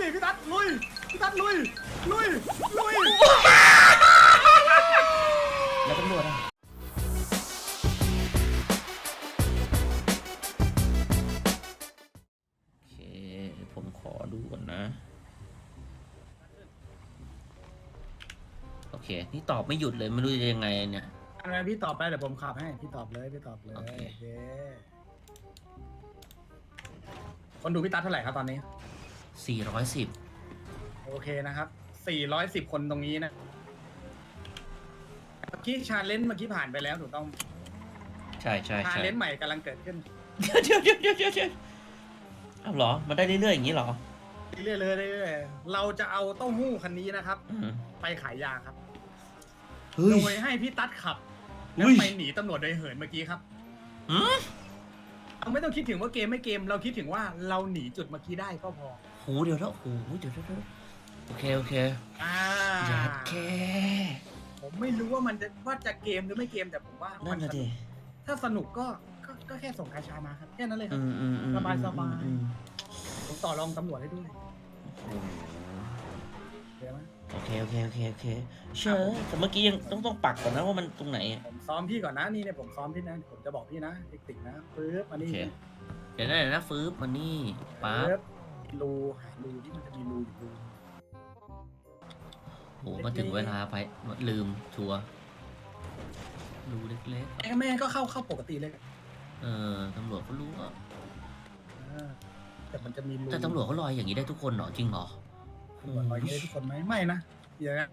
ดิพี่ตัดลุยพี่ตัดลุยลุยลุยแล้วตำรวจอะโอเค ผมขอดูก่อนนะ โอเค นี่ตอบไม่หยุดเลย ไม่รู้จะยังไงเนี่ย อะไรพี่ตอบไปเดี๋ยวผมขับให้พี่ตอบเลยพี่ตอบเลยโอเคโอเคคนดูพี่ตัดเท่าไหร่ครับตอนนี้ 410 โอเคนะครับ 410 คนตรงนี้นะ เมื่อกี้ชาเลนจ์เมื่อกี้ผ่านไปแล้วถูกต้องใช่ใช่ชาใช่เลนจ์ใหม่กำลังเกิดขึ้นเดี๋ยวเดี๋ยวเดี๋ยวเดี๋ยวเดี๋ยวเดี๋ยวอ้าวเหรอ มันได้เรื่อยๆอย่างนี้เหรอเรื่อยๆเลยเรื่อยๆเราจะเอาเต้าหู้คันนี้นะครับ อืมไปขายยาครับ เฮ้โดยยให้พี่ตัดขับอุ้แล้วย ไปหนีตำรวจโดยเหินเมื่อกี้ครับ หืมเราไม่ต้องคิดถึงว่าเกมไม่เกม เราคิดถึงว่าเราหนีจุดเมื่อกี้ได้ก็พอโหเดี๋ยวแล้วโหเดี๋ยวเดี๋ยวเดี๋ยวโอเคโอเคอ่ายัดแค่ผมไม่รู้ว่ามันจะว่าจะเกมหรือไม่เกมแต่ผมว่านั่นมัน่ะสดิกถ้าสนุกก็ก็ก็แค่ส่งกาชามาครับแค่นั้นเลยครัอืบมอืมอืมสบายสบาย อืมผมต่อรองตำรวจให้ด้วยโอ้โหเดี๋ยวนะโอเคโอเคโอเคโอเคเชื่อแต่เมื่อกี้ยังต้องต้องปักก่อนนะว่ามันตรงไหนอะ ผมซ้อมพี่ก่อนนะนี่เนี่ยผมซ้อมพี่นะผมจะบอกพี่นะเทคนิคนะปึ๊บมาโอนี่เค เดี๋ยวนะเดี๋ยวนะฟื้บมานี่ปั๊บปึ๊บ รูหารูที่มันจะมีรูอยู่รูโหมาถึงเวลาไปลืมชัวร์ดูเล็กไอ้แม่งก็เข้าเข้าปกติเลยๆ เออตำรวจเขารู้อะอ่าแต่มันจะมีรูแต่ตำรวจเขาลอยอย่างนี้ได้ทุกคนเหรอจริงเหรอ ตำรวจลอยอย่างนี้ได้ทุกคนไหมไม่นะเดี๋ยวนะ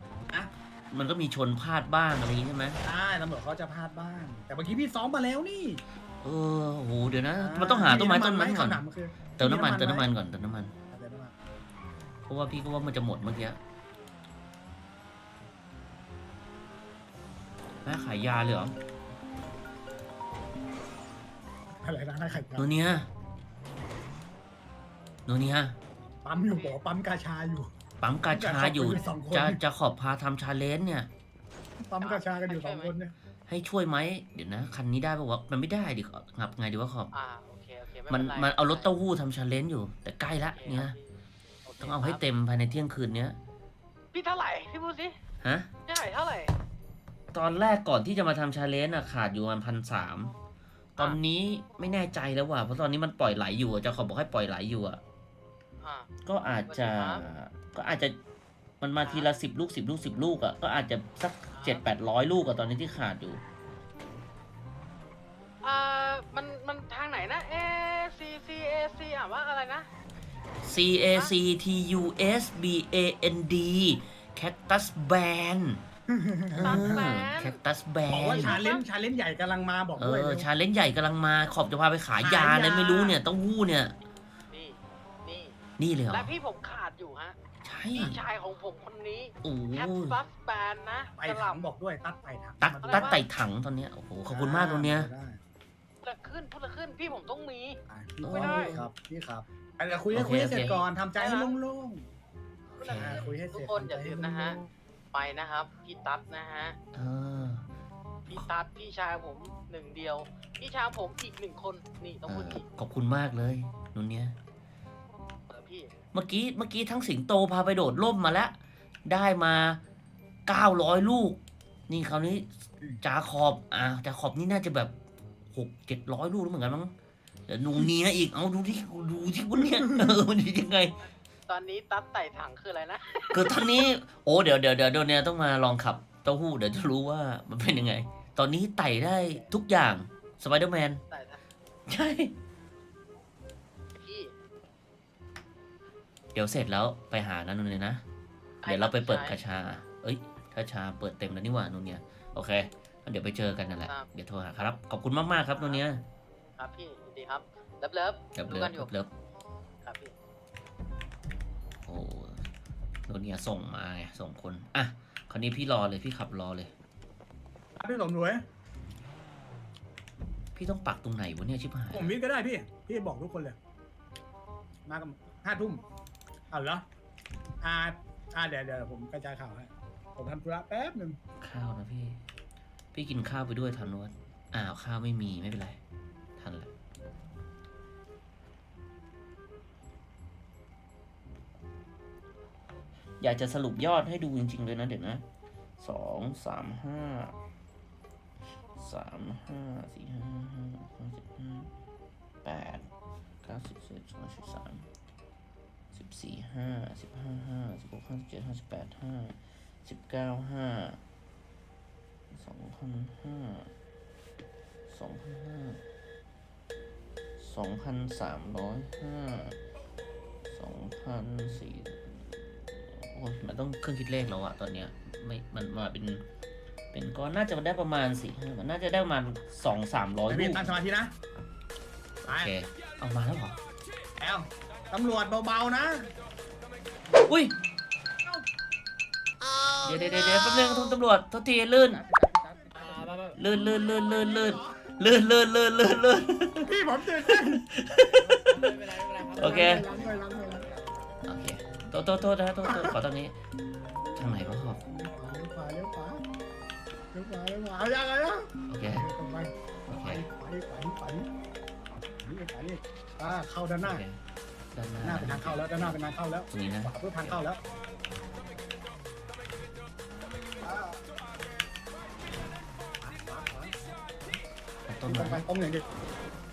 มันก็มีชนพลาดบ้างอะไรอย่างนี้ใช่ไหมได้ตำรวจเขาจะพลาดบ้าง แต่เมื่อกี้พี่ซ้อมมาแล้วนี่ เออโหเดี๋ยวนะ มันต้องหาต้นไม้ต้นนั้นก่อนคำถามคือเติมน้ำมันไหเติมน้ำมันก่อนเติมน้ำมันเติมน้ำมัน เพราะว่าพี่ก็ว่ามันจะหมดเมื่อกี้แม่ขายยาเลยเหรอ อะไรนะอะไรขัดโนเนียโนเนียปั๊มอยู่บอกว่าปั๊มกาชาอยู่ ปั๊มกาชาอยู่ปั๊มกาชาอยู่สองคนจะจะขอบพาทำชาเลนจ์เนี่ย ปั๊มกาชากันอยู่สองคนเนี่ย ให้ช่วยไหมเดี๋ยวนะ คันนี้ได้ป่าวะมันไม่ได้ดิงับไงดีว่าขอบอ่าโอเคโอเคไมันป็ไรมันเอารถเต้าหู้ทำชาเลนจ์อยู่ แต่ใกล้ละโอคเนี่ยโคต้องเอาให้ครับเต็มภายในเที่ยงคืนเนี้ยพี่เท่าไหร่พี่พูดสิฮะพี่เท่าไหร่เท่าไหร่ตอนแรกก่อนที่จะมาทำชาเลนจ์อะขาดอยู่ประมาณพันสามตอนนี้ไม่แน่ใจแล้วว่ะเพราะตอนนี้มันปล่อยไหลอยู่อะเจะขอบอกให้ปล่อยไหลอยู่อะอ่าก็อาจจะสวัสดีครับก็อาจจะมันมาทีละสิบลูกสิบลูกสิบลูกอะก็อาจจะสัก เจ็ดแปดร้อยลูกอะตอนนี้ที่ขาดอยู่อ่ามันมันทางไหนนะ A C C A C อ่านว่าอะไรนะ C A C T U S B A N D Cactus Band ตัดแบนแคคตัสแบบอกว่าชานเลนจ์ชาเลนจ์ใหญ่กำลังมาบอกเอด้วยอเร็วชาเลนจ์ใหญ่กำลังมาขอบจะพาไปขายยาขายยาเลยไม่รู้เนี่ยเต้องหู้เนี่ย นี่นี่นี่เลยเหรอ และพี่ผมขาดอยู่ฮะ ใช่ พี่ชายของผมคนนี้โอ้แคทบัสแบนนะไปสถัลังบบอกด้วยตัดไปถังตักมาด้วยตักไต่ถังตอนเนี้ยโอ้โหขอบคุณมากตรงเนี้ย ได้พูดละขึ้นพูดละขึ้นพี่ผมต้องมีอะไม่ได้พี่ครับพี่ครับอะเดี๋ยวคุยให้โอเคคุยให้เสร็จโอเค ก่อนทำใจให้โล่งพูดๆละอะขึ้นคุยให้เสทุร็กจคนอย่าลืมนะฮะ ไปนะครับ พี่ตัดนะฮะ เออ พี่ตัดพี่ชายผมหนึ่งเดียว พี่ชายผมอีกหนึ่งคนนี่ต้องเอพูดออีก ขอบคุณมากเลยนุ่นเนี้ยเออพี่ เมื่อกี้เมื่อกี้ทั้งสิงโตพาไปโดดร่มมาแล้ว ได้มาเก้าร้อยลูก นี่คราวนี้จาขอบอะจาขอบนี่น่าจะแบบหกเจ็ดร้อยลูกแล้วเหมือนกันมั้งเดี๋ยวนูเนียอีกเอาดูที่ดูที่วันเนี้ยเออมันเป็นยังไง ตอนนี้ตัดไต่ถังคืออะไรนะคือท่านนี้โอ้เดี๋ยวเดี๋ยวเดี๋ยวเดี๋ยวเนี่ยต้องมาลองขับเต้าหู้เดี๋ยวจะรู้ว่ามันเป็นยังไง ตอนนี้ไต่ได้ทุกอย่างสไปเดอร์แมนไต่ถังใช่ เดี๋ยวเสร็จแล้วไปหานะนุ่นเนี่ยนะ เดี๋ยวเราไปเปิดกระชา เอ้ยถ้าชาเปิดเต็มแล้วนี่หว่านุ่นเนี่ย โอเคงั้นเดี๋ยวไปเจอกันนั่นแหละ เดี๋ยวโทรหาครับ ขอบคุณมากๆครับนุ่นเนี่ย ครับพี่ยินดีครับ เลิฟเลิฟเลิฟดูเลิกัฟนอยู่เลิฟครับพี่ โอ้นุ่นเนี่ยส่งมาไงส่งคน อะ คราวนี้พี่รอเลยพี่ขับรอเลยพี่สมรวยพี่ต้องปักตรงไหนวะเนี่ยชิบหายผมมิดก็ได้พี่ พี่บอกทุกคนเลย มากันห้าทุ่มเอาเหรออ่าอ่าเดี๋ยวเดี๋ยวผมกระจายข่าวให้ผมทำธุระแป๊บหนึ่งข้าวนะพี่ พี่กินข้าวไปด้วยทันนวดอ้าวข้าวไม่มีไม่เป็นไรทันแหละอยากจะสรุปยอดให้ดูจริง ๆ เลยนะเดี๋ยวนะสองสามห้าสามห้าสี่ห้าห้าห้าสิบห้าแปดเก้าสิบสิบเอ็ดสิบสองสิบสาม สิบสี่ห้าสิบห้าห้าสิบหกห้าสิบเจ็ดห้าสิบแปดห้าสิบเก้าห้าสองพันห้าสองพันห้าสองพันสามร้อยห้าสองพันสี่โอ้ยมันต้องเครื่องคิดเลขแล้วอะตอนเนี้ยไม่มันมาเป็น เป็นก้อนน่าจะได้ประมาณสี่ห้ามันน่าจะได้ประมาณสองสามร้อยไอ้ลูพี่กตั้งสมาธินะไปโอเคเอามาแล้วเหรอแล้ว ตำรวจเบาๆนะ อุ้ยเดี๋ยวเดี๋ยวเดี๋ยวเดี๋ยวแป๊บนึงทุนตำรวจโทษทีลื่น ลื่นลื่นลื่นลื่นลื่นลื่นลื่นลื่นลื่นลื่นพี่ผมตื่นเต้นโอเคล้างด้วยล้างด้วยล้างด้วยโอเค โทษโทษโทษนะโทษโทษขอตอนนี้ ทางไหนวะครับเลี้ยวขวาเลี้ยวขวาเลี้ยวขวาเลี้ยวขวาเอายังไงนะโอเคตรงไปโอเคไปไปไปไปนี่ไปนี่อ่าเข้าด้านหโอน้าเค ด้านหด้านหน้าน้าเป็นทางเข้าแล้วด้านหน้าเป็นทางเข้าแล้วตรงนี้นะขวาเพื่อทางเข้าแล้วอ่าขวาขวาเอาต้นตรงไปไม้ตรงอย่างเดียว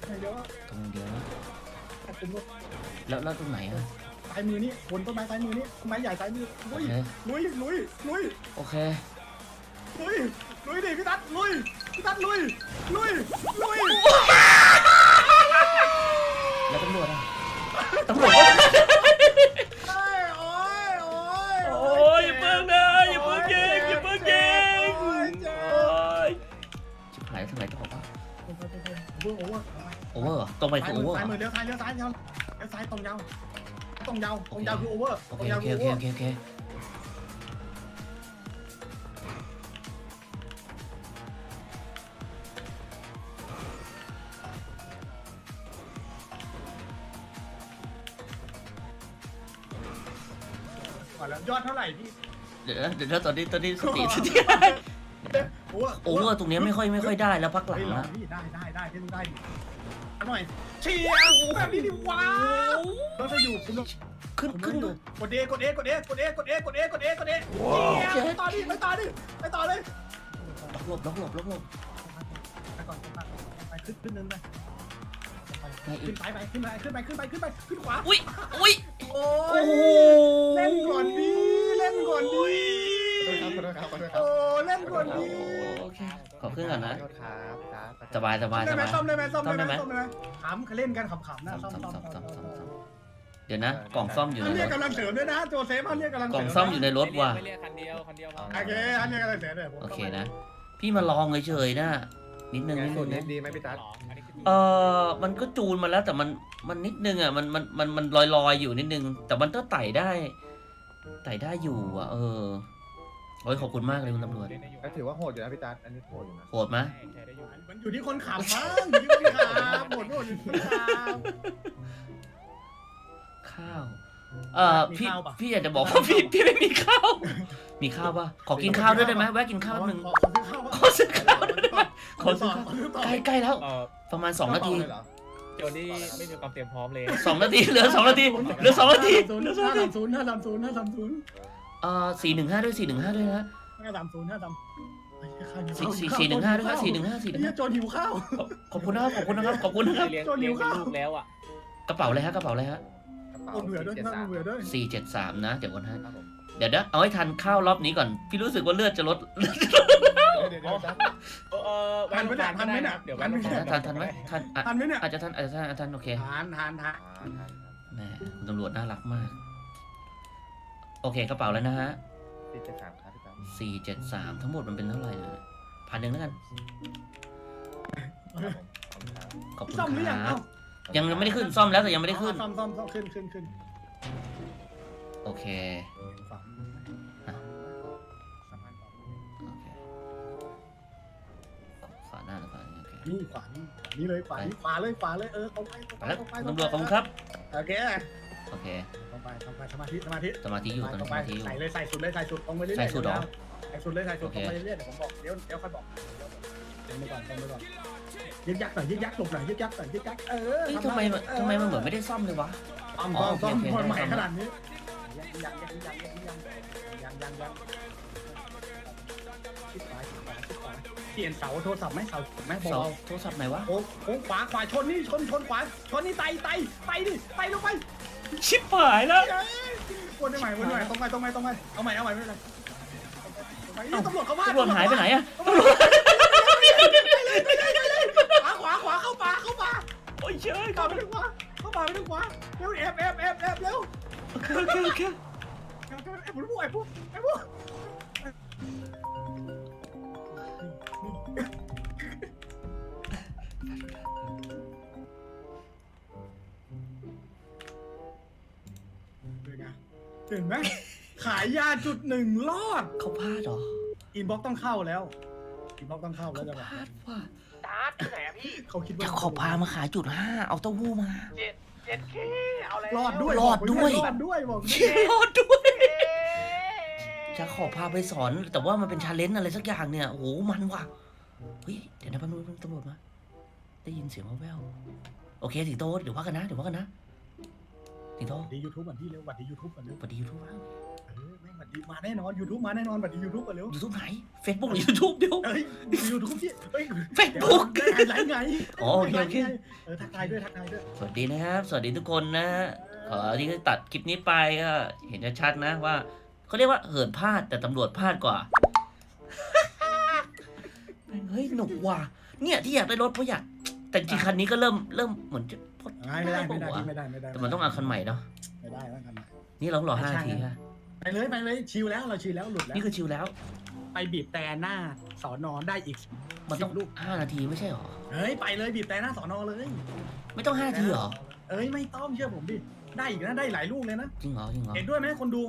อย่างเดียวตรงเดียวนะถ้าคุณว่าแล้วแล้วตรงไหนอะซ้ายมือนี่บนต้นไม้ซ้ายมือนี่ต้นไม้ใหญ่ซ้ายมือโอลุยเคลุยลุยลุยโอเคลุยลุยดิพี่ตัดลุยพี่ตัดลุยลุยลุยแล้วตำรวจอะ ตำรวจก็เอ้ยโอ้ยโอ้ยโอ้ยอย่าเพิ่งนะอย่าเพิ่งยิงอย่าเพิ่งยิงโอ้ยเจ็บโอ้ยชิบหายทาไหนต่อวะโอ้โหโอ้โหโอเวอร์เหรอตรงไปซ้าคือโอมืเวอร์เหรออซ้ายมือเลี้ยวซ้ายเลี้ยวซ้ายยาวเลี้ยวซ้ายตรงยาวตรงยาวตรงยาวคือโอเวอร์โอตรเคงยาวโอเคคือโอโอเวเคอร์โอเคโอเค ยอดเท่าไหร่พี่เดี๋ยวนะเดี๋ยวนะตอนนี้ตอนนี้สติสติโอเวอร์โอเวอร์ตรงเนี้ยไม่ค่อยไม่ค่อยได้แล้วพักหลังเฮ้ยละพี่ได้ได้ได้พี่ต้องได้ดิอันหน่อยเชียร์โอ้แบบนี้ดิว้าวเราจะอยู่คุณขึ้นขึ้นกดเอกดเอกดเอกดเอกดเอกดเอกดเอกดเอเชียร์ไปต่อดิไปต่อดิไปต่อเลยล็อกหลบล็อกหลบล็อกหลบไปก่อนไปขึ้นขึ้นนึงไปไม่อีขึ้กนไปไปขึ้นไปขึ้นไปขึ้นไปขึ้นไปขึ้นขวาอุ้ยอุ้ยโอ้โอ้ยโหเล่นก่อนดีเล่นก่อนดีขอโทษครับขอโทษครับโอ้เล่นก่อนดีโอเคขอขึ้นก่อนนะขอโทษครับครับสบายสบายสได้ไหมบายซ่อมได้ไหมซ่อมได้ไหมซ่ซ่ออมมได้ได้ไหไหมมขำเล่นกันขำๆนะซ่อมซ่อมซ่อมเดี๋ยวนะ กล่องซ่อมอยู่อันในนี้รถกำลังเสริมด้วยนะโจเซฟอันนี้กำลังกเสล่ริองมซ่อมอยู่ในรถว่ะ ไม่เรียกคันเดียวคันเดียวพอโอเคอันนี้กำลังเสริมเลยโอเคนะ พี่มาลองเฉยๆนะ นิดนึงงานนิดสูนึตงรนะ ดีไหมพี่ตั๊ดหรออันนี้คือเออมันก็จูนมาแล้วแต่มันมันนิดนึงอะมันมันมันมันลอยลอยๆอยู่นิดนึง แต่มันก็ไต่ได้ ไต่ได้อยู่อะ เออโอ้ยขอบคุณมากเลยคุณตำรวจเล่นได้อยู่ก็ถือว่าโหดอยู่นะพี่ตั๊ดอันนี้โหดอยู่นะโหดไหมใช่ใช้ได้อยู่มันอยู่ที่คนขับมั้งอยู่ที่คนขับหมดหมดอยู่ที่คนขับข้าวเอ่อมีพี่ข้าวปะพี่อยากจะบอกว่าพี่พี่ไม่มีข้าว มีข้าวปะขอกินข้าวด้วยได้ไหมแวะกินข้าวหนึ่งขอซื้อข้าวขอซื้อข้าวขอซื้อต่อใกล้ใกล้แล้วเออประมาณสองนาทีเลยเหรอ โจนี่ไม่มีความเตรียมพร้อมเลย สองนาทีเหลือสองนาทีเหลือสองนาทีเหลือสองห้านาทีสามศูนย์ห้าสามศูนย์ห้าสามศูนย์เอ่อสี่หนึ่งห้าด้วยสี่หนึ่งห้าด้วยนะห้าสามศูนย์ห้าสามสี่สี่สี่หนึ่งห้าด้วยครับสี่หนึ่งห้าสี่หนึ่งเฮีห้ายโจรหิวข้าวขอบคุณนะครับขอบคุณนะครับขอบคุณนะครับเลี้ยงโจรหิเลี้ยวงข้าวลูกแล้วอะกระเป๋าอะไรฮะกระเป๋าอะไรฮะกระเป๋าคนเบื่อด้วยจ็นั่งสามเบื่อด้วยสี่เจ็ดสามนะเดี๋ยวก่อนฮะครับผมเดี๋ยวนะเอาให้ทันข้าวรอบนี้ก่อนพี่รู้สึกว่าเลือดจะลด เดี๋ยวเดี๋ยวเดี๋ยวพี่ตั๊ดเออเออแวะโรงพยาบาลก็ด้ะเดี๋ยวแวะโรงพยาบาลทันทันไหมทันอะทันไหมเนี่ยอาจจะทันอาจจะทันอาจจะทันโอเคทานทานทานอ่าทันครับแหมคุณตำรวจน่ารักมาก โอเคกระเป๋าแล้วนะฮะสี่เจ็ดสามครับพี่ตั๊ดสี่เจ็ดสามทั้งหมดมันเป็นเท่าไหร่นะพันหนึ่งแล้วกัน ครับผมขอบคุณครับขอบคุณซ่อมหรือยังครัเอ้าบยังยังไม่ได้ขึ้นซ่อมแล้วแต่ยังไม่ได้ขึ้นซ่อมซ่อมซ่อมขึ้นขึ้นขึ้นโอเคฝั่งอ่ นี้โอเคนี่ขวานี่ขวานี่เลยขวานี่ขวาเลยขวาเลยเออตรงไปตรงไปไปแล้วตรงไปตำรวจขอบคุณครับโอเคโอเคตรงไปตรงไปสมาธิสมาธิสมาธิอยู่ตอนตรนี้งสไปมาธิอยู่ใส่เลยใส่สุดเลยใส่สุดตรงไปเรื่อยๆใส่สุดเหรอใส่สุดเลยใส่สุดโอตเครงไปเรื่อยๆเดี๋ยวผมบอกเดี๋ยวเดี๋ยวค่อยบอกเดี๋ยวไปก่อนเดี๋ยวไปก่อนยึกยักหน่อยยึกยักหลบหน่อยยึกยักหน่อยยึกยักเออเอ้ยทำไมมันทำไมมันเหมือนไม่ได้ซ่อมเลยวะซ่อมอ๋อซ่อมโอเคซ่อมโอเคคนใหม่ซ่อมขนาดนี้ยังยังยังยังยังยังยังยัง เปลี่ยนเสาโทรศัพท์ไหมเสาไหมบเสาอกโทรศัพท์ไหนวะ โอ้โหขวาขวาชนนี่ชนชนขวาชนนี่ไตไตไตดิไตลงไปชิบหายแล้วเอ้ยวนได้ใหม่วนได้ใหม่ตรงไปตรงไปตรงไปเอาใหม่เอาใหม่ไม่เป็นไรเอาใหม่นี่ตำรวจเขาว่าตำรวจหายไปไหนอะขวาขวาขวาเข้าป่าเข้าป่าโอ้ยเชยเข้าไปทางขวาเข้าป่าไปทางขวาเร็วแอบแอบแอบแอบเร็วโอเคโอเคโอเคแอบแอบแอบพวกแอบพวกแอบพวก เห็นไหมขายยาจุดหนึ่งรอด เขาพลาดเหรออินบ็อกต้องเข้าแล้ว อินบ็อกต้องเข้าแล้วจังหวะพลาดว่ะตาร์ทที่ไหนอะพี่เขาคิดว่าจะขอพามาขายจุดห้าเอาเต้าหู้มา เจ็ดเจ็ดเคเอาอะไรรอดด้วยรอดด้วย รอดด้วยบอกเชี่ยรอดด้วยเอ๊ะจะขอพาไปสอน แต่ว่ามันเป็นชาเลนจ์อะไรสักอย่างเนี่ยโอ้โหมันว่ะเฮ้ยเดี๋ยวนะพันธุ์ตำรวจมา ได้ยินเสียงแว่วๆโอเคสิงโตเดี๋ยวว่ากันนะเดี๋ยวว่ากันนะ สิงโตดียูทูบก่อนพี่เร็วบัดดียูทูบก่อนเร็วสวัสดียูทูบเออไม่บัดดีมาแน่นอนยูทูบมาแน่นอนบัดดียูทูบก่อนเร็วยูทูบไหนเฟซบุ๊กหรือยูทูบเดี๋ยวเอ้ยยูทูบพี่เฮ้ยเฟซบุ๊กได้ไลฟ์ไงอ๋อโอเคโอเคเออทักทายด้วยทักทายด้วยสวัสดีนะครับสวัสดีทุกคนนะขอที่ตัดคลิปนี้ไปก็เห็นชัดๆนะว่าเขาเรียกว่าเหินพลาดแต่ตำรวจพลาดกว่าเฮ้ยหนุกว่ะเนี่ยที่อยากได้รถเพราะอยากแต่จริงๆคันนี้ก็เริ่มเริ่มเหมือนจะพด ไม่ได้ไม่ได้ปะวะไม่ได้ไม่ได้แต่มันต้องเอาคันใหม่เนาะไม่ได้แล้วกันนะนี่เรารอห้าใช่นาทีค่ะไปเลยไปเลยชิลแล้วเราชิลแล้วหลุดแล้วนี่คือชิลแล้ว ไปบีบแต่หน้าสอนอได้อีกมันต้องสิบลูกห้านาทีไม่ใช่หรอเฮ้ยไปเลยบีบแต่หน้าสอนอเลย ไม่ต้องห้านาทีหรอเอ้ยไม่ต้องเชื่อผมดิได้อีกนะได้หลายลูกเลยนะจริงเหรอจริงเหรอเห็นด้วยไหมคนดู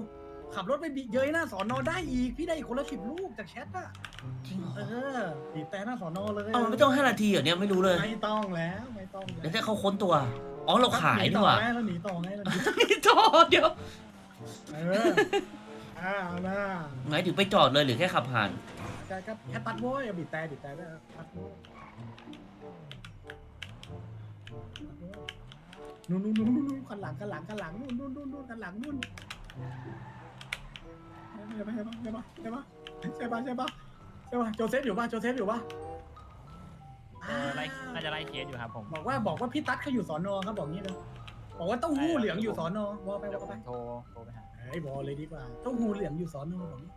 ขับรถไปบีบเย้ยหน้าสอนอได้อีก พี่ได้อีกคนละสิบลูกจากแชทอะจริงเหรอเออบีบแต่หน้าสอนอเลยเอามันไม่ต้องห้านาทีเหรอเนี่ยไม่รู้เลย ไม่ต้องแล้วไม่ต้องเดี๋ยวถ้าเขาค้นตัว อ๋อเราขายหนีดีต่อกว่าไงเราหนีต่อไงเราหนีนี่จอดเดี๋ยวเอออ่าเอานะหมายถึงไปจอดเลยหรือแค่ขับผ่าน แกก็แค่ตัดโว้ยบีบแต่บีบแต่ได้แล้วตัดโว้ยนู่นนู่นนู่นนู่นขันหลังขันหลังขันหลังนู่นนู่นนู่นนู่นขันหลังนู่น ใช่ปะใช่ปะใช่ปะใช่ปะใช่ปะใช่ปะใช่ปะโจเซฟอยู่ปะโจเซฟอยู่ปะเออไล่น่าจะไล่เคสอยู่ครับผมบอกว่าบอกว่าพี่ตั๊ดเขาอยู่สอนอครับบอกงี้เลยบอกว่าเต้าหู้เหลืองอยู่สอนอวอไปเดี๋ยวอผไปมโทรโทรไปหาเฮ้ยบอเลยดีกว่าเต้าหู้เหลืองอยู่สอนอบอกงี้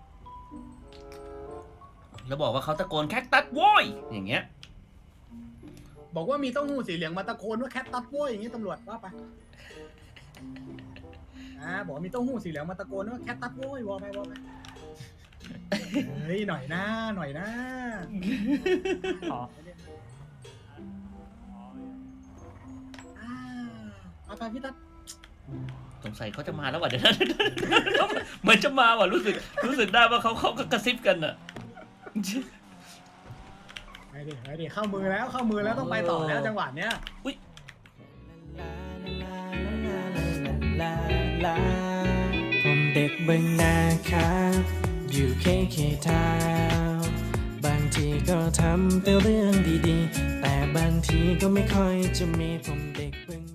แล้วบอกว่าเขาตะโกนแคคตัสโว้ยอย่างเงี้ย บอกว่ามีเต้าหู้สีเหลืองมาตะโกนว่าแคทตัดโว้ยอย่างงี้ตำรวจว่าไป อ่าบอกว่ามีเต้าหู้สีเหลืองมาตะโกนว่าแคทตัดโว้ยวอไปวอไปเฮ้ยหน่อยนะหน่อยนะอ๋อ อ่าเอาไปพี่ตั๊ดสงสัยเขาจะมาแล้วว่ะเดี๋ยวนะเหมือนจะมาว่ะรู้สึก รู้สึกได้ว่าเขาเขาก็กระซิบกันอะ ไปดิไปดิเข้ามือแล้วเข้ามือแล้วต้องไปต่อแล้วจังหวะเนี้ย ผมเด็กเบึงนาครับอยู่เคเคทาวบางทีก็ทำแต่เรื่องดีๆ แต่บางทีก็ไม่ค่อยจะมีผมเด็กเบึง